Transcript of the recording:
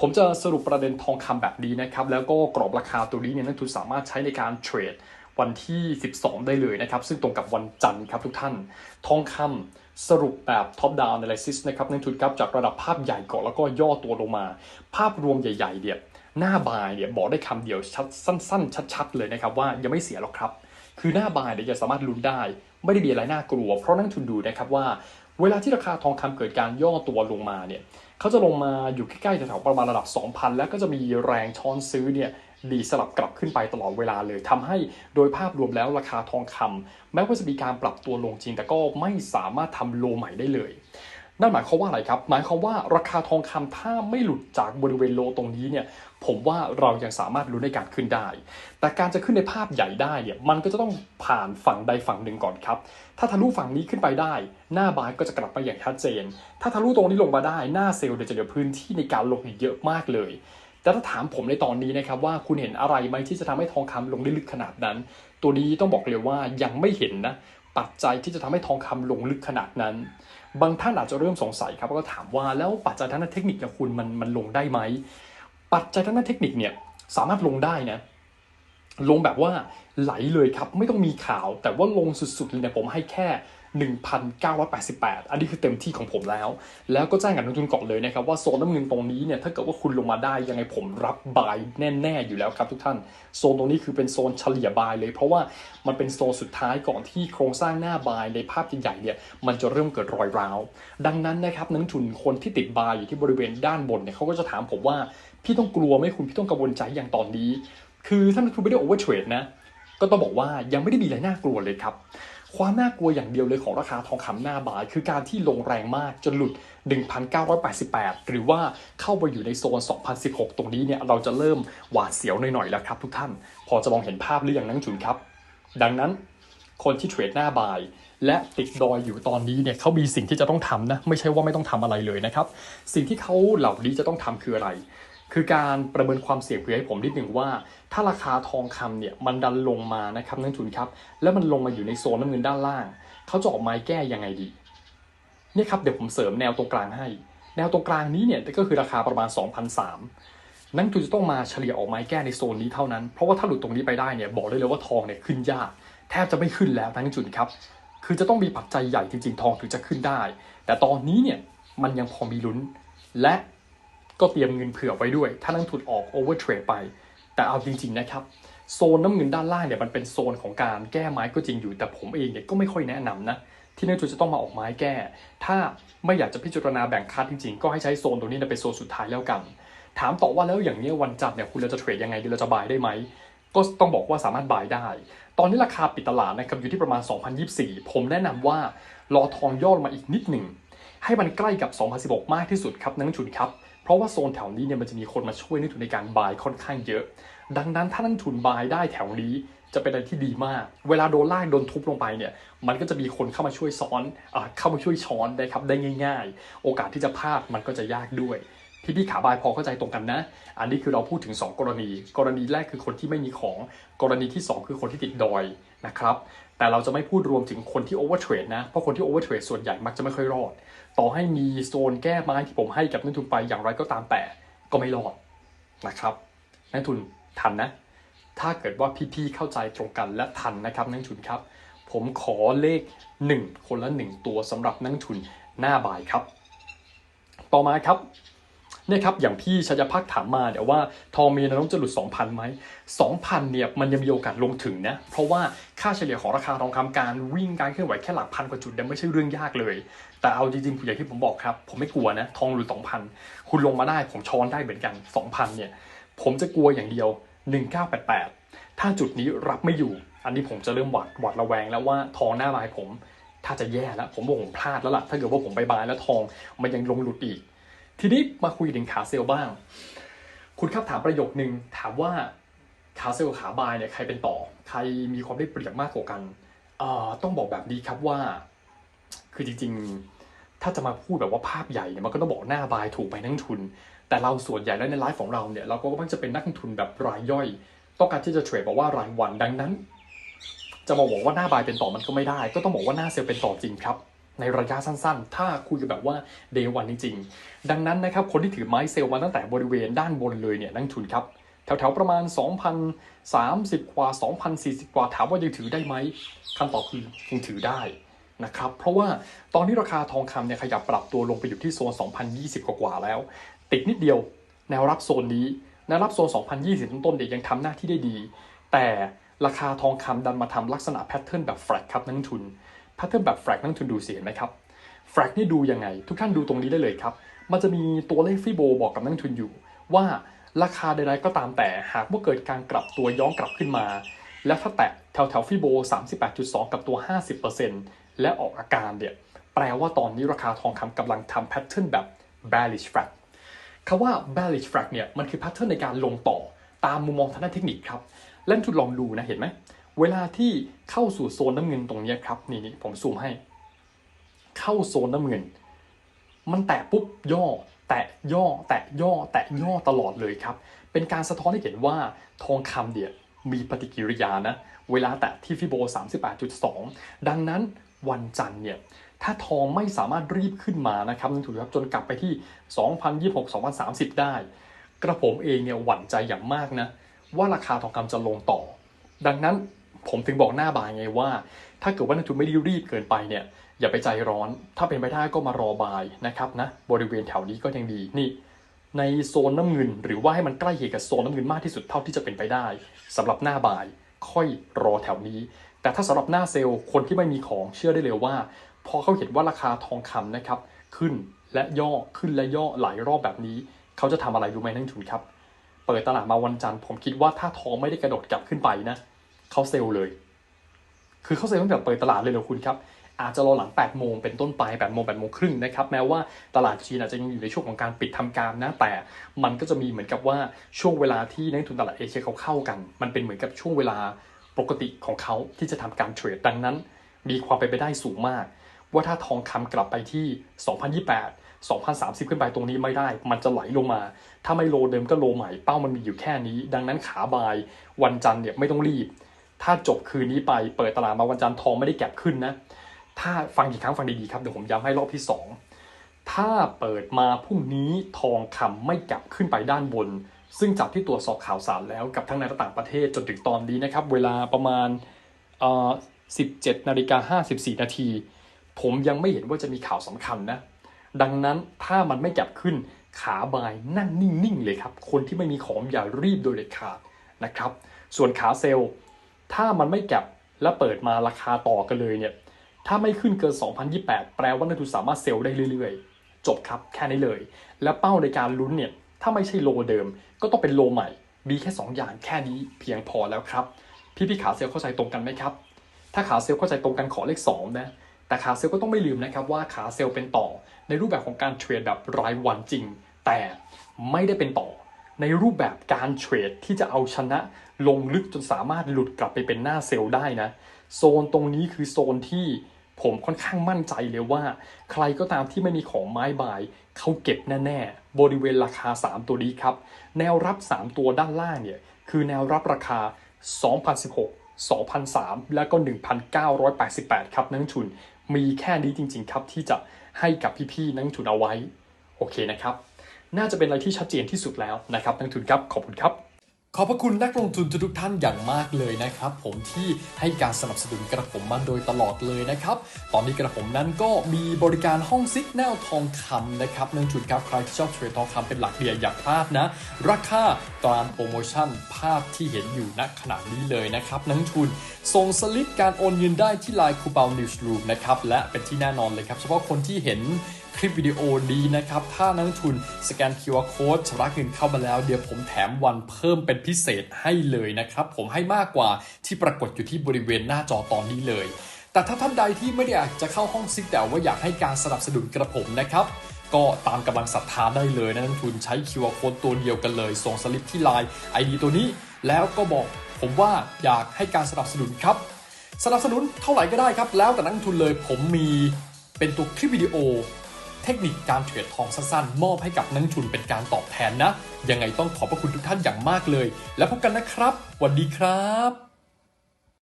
ผมจะสรุปประเด็นทองคำแบบนี้นะครับ แล้วก็กรอบราคาตัวนี้เนี่ยนักทุนสามารถใช้ในการเทรดวันที่ 12 ได้เลยนะครับ ซึ่งตรงกับวันจันทร์ครับทุกท่าน ทองคำสรุปแบบ top down analysis นะครับนักทุนครับจากระดับภาพใหญ่ก่อนแล้วก็ย่อตัวลงมา ภาพรวมใหญ่ ๆเนี่ยหน้าบายเนี่ยบอกได้คำเดียวชัดสั้น ๆ ชัด ๆ เลยนะครับว่ายังไม่เสียหรอกครับ คือหน้าบายเนี่ยจะสามารถลุ้นได้ ไม่ได้มีอะไรน่ากลัว เพราะนักทุนดูนะครับว่า เวลาที่ราคาทองคำเกิดการย่อตัวลงมาเนี่ย เขาจะลงมาอยู่ใกล้ๆแถวๆประมาณระดับ 2,000 แล้วก็จะมีแรงช้อนซื้อเนี่ยดีสลับกลับขึ้นไปตลอดเวลาเลยทำให้โดยภาพรวมแล้วราคาทองคำแม้ว่าจะมีการปรับตัวลงจริงแต่ก็ไม่สามารถทำโลใหม่ได้เลย นั่นหมายความว่าอะไรครับ หมายความว่าราคาทองคำถ้าไม่หลุดจากบริเวณโลตรงนี้เนี่ยผมว่าเรายังสามารถลุ้นในการขึ้นได้ แต่การจะขึ้นในภาพใหญ่ได้เนี่ยมันก็จะต้องผ่านฝั่งใดฝั่งหนึ่งก่อนครับ ถ้าทะลุฝั่งนี้ขึ้นไปได้ หน้าบายก็จะกลับมาอย่างชัดเจน ถ้าทะลุตรงนี้ลงมาได้หน้าเซลล์เดี๋ยวจะเหลือพื้นที่ในการลงอีกเยอะมากเลยแต่ถ้าถามผมในตอนนี้นะครับว่าคุณเห็นอะไรไหมที่จะทำให้ทองคำลงได้ลึกขนาดนั้น ตัวนี้ต้องบอกเลยว่ายังไม่เห็นนะปัจจัยที่จะทำให้ทองคำลงลึกขนาดนั้น บางท่านอาจจะเริ่มสงสัยครับก็ถามว่าแล้วปัจจัยทางด้านเทคนิคของคุณมันมันลงได้ไหมปัจจัยทางด้านเทคนิคเนี่ยสามารถลงได้นะลงแบบว่าไหลเลยครับไม่ต้องมีข่าว แต่ว่าลงสุดๆเลยเนี่ยผมให้แค่ 1,988 อันนี้คือเต็มที่ของผมแล้ว แล้วก็แจ้งกับนักทุนก่อนเลยนะครับว่าโซนน้ำเงินตรงนี้เนี่ยถ้าเกิดว่าคุณลงมาได้ยังไงผมรับบายแน่ ๆ อยู่แล้วครับทุกท่าน โซนตรงนี้คือเป็นโซนเฉลี่ยบายเลย เพราะว่ามันเป็นโซนสุดท้ายก่อนที่โครงสร้างหน้าบายในภาพใหญ่ๆเนี่ยมันจะเริ่มเกิดรอยร้าว ดังนั้นนะครับนักทุนคนที่ติดบายอยู่ที่บริเวณด้านบนเนี่ยเขาก็จะถามผมว่าพี่ต้องกลัวไหมคุณพี่ต้องกังวลใจอย่างตอนนี้ คือถ้านักทุนไม่ได้โอเวอร์เทรดนะก็ต้องบอกว่ายังไม่ได้มีอะไรน่ากลัวเลยครับ ความน่ากลัวอย่างเดียวเลยของราคาทองคำหน้าบายคือการที่ลงแรงมากจนหลุด 1,988 หรือว่าเข้าไปอยู่ในโซน 2016 ตรงนี้เนี่ยเราจะเริ่มหวาดเสียวหน่อยๆแล้วครับทุกท่าน พอจะมองเห็นภาพหรือยังนักลงทุนครับ ดังนั้นคนที่เทรดหน้าบายและติดดอยอยู่ตอนนี้เนี่ยเขามีสิ่งที่จะต้องทำนะ ไม่ใช่ว่าไม่ต้องทำอะไรเลยนะครับ สิ่งที่เขาเหล่านี้จะต้องทำคืออะไร คือการประเมินความเสี่ยงเผื่อให้ผมนิดหนึ่งว่า ถ้าราคาทองคำเนี่ยมันดันลงมานะครับนักลงทุนครับแล้วมันลงมาอยู่ในโซนน้ำเงินด้านล่างเขาจะออกไม้แก้ยังไงดีเนี่ยครับเดี๋ยวผมเสริมแนวตรงกลางให้ แนวตรงกลางนี้เนี่ยก็คือราคาประมาณ 2,003นักลงทุนจะต้องมาเฉลี่ยออกไม้แก้ในโซนนี้เท่านั้นเพราะว่าถ้าหลุดตรงนี้ไปได้เนี่ยบอกได้เลยว่าทองเนี่ยขึ้นยากแทบจะไม่ขึ้นแล้วนักลงทุนครับ คือจะต้องมีปัจจัยใหญ่จริงๆ ทองถึงจะขึ้นได้ แต่ตอนนี้เนี่ยมันยังพอมีลุ้น และ ก็เตรียมเงินเผื่อไว้ด้วย ถ้านักลงทุนออกโอเวอร์เทรดไป แต่เอาจริง ๆ นะครับ โซนน้ำเงินด้านล่างเนี่ยมันเป็นโซนของการแก้ไม้ก็จริงอยู่ แต่ผมเองเนี่ยก็ไม่ค่อยแนะนำนะที่นักลงทุนจะต้องมาออกไม้แก้ ถ้าไม่อยากจะพิจารณาแบ่งคัดจริงๆ ก็ให้ใช้โซนตรงนี้เป็นโซนสุดท้ายแล้วกัน ถามต่อว่าแล้วอย่างนี้วันจันทร์เนี่ยคุณเราจะเทรดยังไงดีเราจะบายได้ไหม ก็ต้องบอกว่าสามารถบายได้ ตอนนี้ราคาปิดตลาดนะครับอยู่ที่ประมาณ 2024 ผมแนะนำว่ารอทองย่อลงมาอีกนิดหนึ่งให้มันใกล้กับ 2016 มากที่สุดครับนักลงทุนครับ เพราะว่าโซนแถวนี้เนี่ยมันจะมีคนมาช่วยนักลงทุนในการบายค่อนข้างเยอะ ดังนั้นถ้านักลงทุนบายได้แถวนี้จะเป็นอะไรที่ดีมาก เวลาโดนลากโดนทุบลงไปเนี่ย มันก็จะมีคนเข้ามาช่วยซ้อนอเข้ามาช่วยช้อนได้ครับได้ง่าย ๆ โอกาสที่จะพลาดมันก็จะยากด้วยพี่พี่ๆขาบายพอเข้าใจตรงกันนะ อันนี้คือเราพูดถึง 2 กรณี กรณีแรกคือคนที่ไม่มีของ กรณีที่ 2 คือคนที่ติดดอยนะครับ แต่เราจะไม่พูดรวมถึงคนที่โอเวอร์เทรดนะ เพราะคนที่โอเวอร์เทรดส่วนใหญ่มักจะไม่ค่อยรอด ต่อให้มีโซนแก้ไม้ที่ผมให้กับนักทุนไปอย่างไรก็ตามแต่ก็ไม่รอดนะครับนักทุนทันนะ ถ้าเกิดว่าพี่ๆเข้าใจตรงกันและทันนะครับนักทุนครับ ผมขอเลข 1 คนละ 1 ตัวสำหรับนักทุนหน้าบ่ายครับ ต่อมาครับ นี่ยครับอย่างพี่ชัยพักถามมาเดี๋ยวว่าทองมีแนวโน้มจะหลุด 2,000ไหม2,000เนี่ยมันยังมีโอกาสลงถึงนะเพราะว่าค่าเฉลี่ยของราคาทองคำการวิ่งการเคลื่อนไหวแค่หลักพันกว่าจุดเนี่ยไม่ใช่เรื่องยากเลย แต่เอาจริงๆอย่างที่ผมบอกครับ ผมไม่กลัวนะทองหลุด2,000 คุณลงมาได้ผมช้อนได้เหมือนกัน 2,000เนี่ยผมจะกลัวอย่างเดียว 1988 ถ้าจุดนี้รับไม่อยู่ อันนี้ผมจะเริ่มหวาดหวาดระแวงแล้วว่าทองหน้าบายผมถ้าจะแย่แล้วผมบอกผมพลาดแล้วล่ะถ้าเกิดว่าผมไปบายแล้วทองมันยังลงหลุดอีก ทีนี้มาคุยถึงขาเซลล์บ้าง คุณครับถามประโยคนึงถามว่าขาเซลล์ขาบายเนี่ยใครเป็นต่อ ใครมีความได้เปรียบมากกว่ากันเออต้องบอกแบบนี้ครับว่า คือจริงๆ ถ้าจะมาพูดแบบว่าภาพใหญ่เนี่ยมันก็ต้องบอกหน้าบายถูกไปนักทุน แต่เราส่วนใหญ่แล้วในไลฟ์ของเราเนี่ยเราก็มักจะเป็นนักทุนแบบรายย่อย ต้องการที่จะเทรดบอกว่ารายวันดังนั้น จะมาบอกว่าหน้าบายเป็นต่อมันก็ไม่ได้ ก็ต้องบอกว่าหน้าเซลล์เป็นต่อจริงครับ ในระยะสั้นๆ ถ้าคุยแบบว่า day one จริงๆ ดังนั้นนะครับ คนที่ถือไม้เซลล์มาตั้งแต่บริเวณด้านบนเลยเนี่ยนักลงทุนครับ แถวๆ ประมาณ 2,030 กว่า 2,040 กว่า ถามว่ายังถือได้ไหมคำตอบคือยังถือได้นะครับ เพราะว่าตอนนี้ราคาทองคำเนี่ยขยับปรับตัวลงไปอยู่ที่โซน 2,020 กว่าแล้ว ติดนิดเดียว แนวรับโซนนี้ แนวรับโซน 2,020 ต้นๆเนี่ยยังทำหน้าที่ได้ดี แต่ราคาทองคำดันมาทำลักษณะแพทเทิร์นแบบแฟลกครับนักลงทุน แพทเทิร์นแบบแฟลกนักลงทุนดูเสียไหมครับแฟลกนี่ดูยังไง ทุกท่านดูตรงนี้ได้เลยครับ มันจะมีตัวเลขฟิโบบอกกับนักลงทุนอยู่ ว่าราคาใดๆก็ตามแต่หากว่าเกิดการกลับตัวย้อนกลับขึ้นมา และถ้าแตะแถวแถวฟิโบ 38.2 กับตัว 50%และออกอาการเนี่ยแปลว่าตอนนี้ราคาทองคำกำลังทำแพทเทิร์นแบบ bearish flag คำว่า bearish flag เนี่ยมันคือแพทเทิร์นในการลงต่อตามมุมมองทางด้านเทคนิคครับเล่นทุดลองดูนะเห็นไหม เวลาที่เข้าสู่โซนน้ำเงินตรงนี้ครับนี่นี่ผมซูมให้ เข้าโซนน้ำเงิน มันแตะปุ๊บย่อ แตะย่อ แตะย่อ แตะย่อตลอดเลยครับ เป็นการสะท้อนให้เห็นว่าทองคำเนี่ยมีปฏิกิริยานะ เวลาแตะที่ฟิโบ 38.2 ดังนั้นวันจันทร์เนี่ยถ้าทองไม่สามารถรีบขึ้นมานะครับถูกครับจนกลับไปที่ 2026 2030 ได้ กระผมเองเนี่ยหวั่นใจอย่างมากนะ ว่าราคาทองคำจะลงต่อ ดังนั้น ผมถึงบอกหน้าบายไงว่า ถ้าเกิดว่านักทุนไม่ได้รีบเกินไปเนี่ยอย่าไปใจร้อน ถ้าเป็นไปได้ก็มารอบายนะครับนะบริเวณแถวนี้ก็ยังดีนี่ ในโซนน้ำเงิน หรือว่าให้มันใกล้เคียงกับโซนน้ำเงินมากที่สุดเท่าที่จะเป็นไปได้สำหรับหน้าบ่ายค่อยรอแถวนี้ แต่ถ้าสำหรับหน้าเซลล์คนที่ไม่มีของเชื่อได้เลยว่า พอเขาเห็นว่าราคาทองคำนะครับขึ้นและย่อขึ้นและย่อหลายรอบแบบนี้ เขาจะทำอะไรรู้ไหมนักลงทุนครับ เปิดตลาดมาวันจันทร์ผมคิดว่าถ้าทองไม่ได้กระโดดกลับขึ้นไปนะ เขาเซลล์เลย คือเขาเซลล์ตั้งแต่เปิดตลาดเลยเหรอคุณครับอาจจะรอหลัง 8 โมงเป็นต้นไป 8 โมง 8 โมงครึ่งนะครับ แม้ว่าตลาดจีนอาจจะยังอยู่ในช่วงของการปิดทำการนะ แต่มันก็จะมีเหมือนกับว่าช่วงเวลาที่นักทุนตลาดเอเชียเขาเข้ากัน มันเป็นเหมือนกับช่วงเวลาปกติของเขาที่จะทำการเทรด ดังนั้น มีความเป็นไปได้สูงมาก ว่าถ้าทองคำกลับไปที่ 2028 2030 ขึ้นไปตรงนี้ไม่ได้ มันจะไหลลงมา ถ้าไม่โลเดิมก็โลใหม่ เป้ามันมีอยู่แค่นี้ ดังนั้นขาบายวันจันทร์เนี่ยไม่ต้องรีบ ถ้าจบคืนนี้ไปเปิดตลาดมาวันจันทร์ทองไม่ได้แก็บขึ้นนะ ถ้าฟังกี่ครั้งฟังดีๆครับเดี๋ยวผมย้ำให้รอบที่ 2 ถ้าเปิดมาพรุ่งนี้ทองคำไม่กลับขึ้นไปด้านบน ซึ่งจากที่ตรวจสอบข่าวสารแล้วกับทั้งในและต่างประเทศจนถึงตอนนี้นะครับ เวลาประมาณ17นาฬิกา54 นาที ผมยังไม่เห็นว่าจะมีข่าวสำคัญนะ ดังนั้นถ้ามันไม่กลับขึ้นขาบายนั่งนิ่งๆเลยครับ คนที่ไม่มีของอย่ารีบโดยเด็ดขาดนะครับ ส่วนขาเซลล์ ถ้ามันไม่แก็บและเปิดมาราคาต่อกันเลยเนี่ย ถ้าไม่ขึ้นเกิน 2028 แปลว่านักทุนสามารถเซลล์ได้เรื่อยๆ จบครับแค่นี้เลย และเป้าในการลุ้นเนี่ย ถ้าไม่ใช่โลเดิม ก็ต้องเป็นโลใหม่ มีแค่ 2 อย่างแค่นี้เพียงพอแล้วครับ พี่พี่ขาเซลล์เข้าใจตรงกันไหมครับ ถ้าขาเซลล์เข้าใจตรงกันขอเลข2นะแต่ขาเซลล์ก็ต้องไม่ลืมนะครับว่าขาเซลล์เป็นต่อ ในรูปแบบของการเทรดแบบรายวันจริง แต่ไม่ได้เป็นต่อ ในรูปแบบการเทรดที่จะเอาชนะลงลึกจนสามารถหลุดกลับไปเป็นหน้าเซลล์ได้นะ โซนตรงนี้คือโซนที่ผมค่อนข้างมั่นใจเลยว่า ใครก็ตามที่ไม่มีของไม้บายเขาเก็บแน่ๆ บริเวณราคา 3 ตัวนี้ครับ แนวรับ 3 ตัวด้านล่างเนี่ย คือแนวรับราคา 2016 2003 แล้วก็ 1,988 ครับนักลงทุน มีแค่นี้จริง ๆ ครับที่จะให้กับพี่ๆนักลงทุนเอาไว้ โอเคนะครับ น่าจะเป็นอะไรที่ชัดเจนที่สุดแล้วนะครับนักทุนครับขอบคุณครับขอบพระคุณนักลงทุนทุกท่านอย่างมากเลยนะครับ ผมที่ให้การสนับสนุนกระผมมาโดยตลอดเลยนะครับ ตอนนี้กระผมนั้นก็มีบริการห้องซิกแนลทองคำนะครับนักลงทุนครับใครที่ชอบเทรดทองคำเป็นหลักเดียอย่าพลาดนะ ราคาตามโปรโมชั่นภาพที่เห็นอยู่ณขณะนี้เลยนะครับนักทุนส่งสลิปการโอนเงินได้ที่ไลน์คูเปานิวส์รูมนะครับและเป็นที่แน่นอนเลยครับเฉพาะคนที่เห็น คลิปวิดีโอนี้นะครับ ถ้านักลงทุนสแกน QR Code ชำระเงินเข้ามาแล้ว เดี๋ยวผมแถมวันเพิ่มเป็นพิเศษให้เลยนะครับ ผมให้มากกว่าที่ปรากฏอยู่ที่บริเวณหน้าจอตอนนี้เลย แต่ถ้าท่านใดที่ไม่ได้อยากจะเข้าห้องซิกแต่ว่าอยากให้การสนับสนุนกระผมนะครับก็ตามกำลังศรัทธาได้เลยนะนักทุนใช้ QR Code ตัวเดียวกันเลย ส่งสลิปที่ไลน์ ID ตัวนี้ แล้วก็บอกผมว่าอยากให้การสนับสนุนครับ สนับสนุนเท่าไหร่ก็ได้ครับ แล้วแต่นักทุนเลยผมมีเป็นตัวคลิปวิดีโอ เทคนิคการเทรดทองสั้นๆ มอบให้กับนักทุนเป็นการตอบแทนนะ ยังไงต้องขอบพระคุณทุกท่านอย่างมากเลย แล้วพบกันนะครับสวัสดีครับ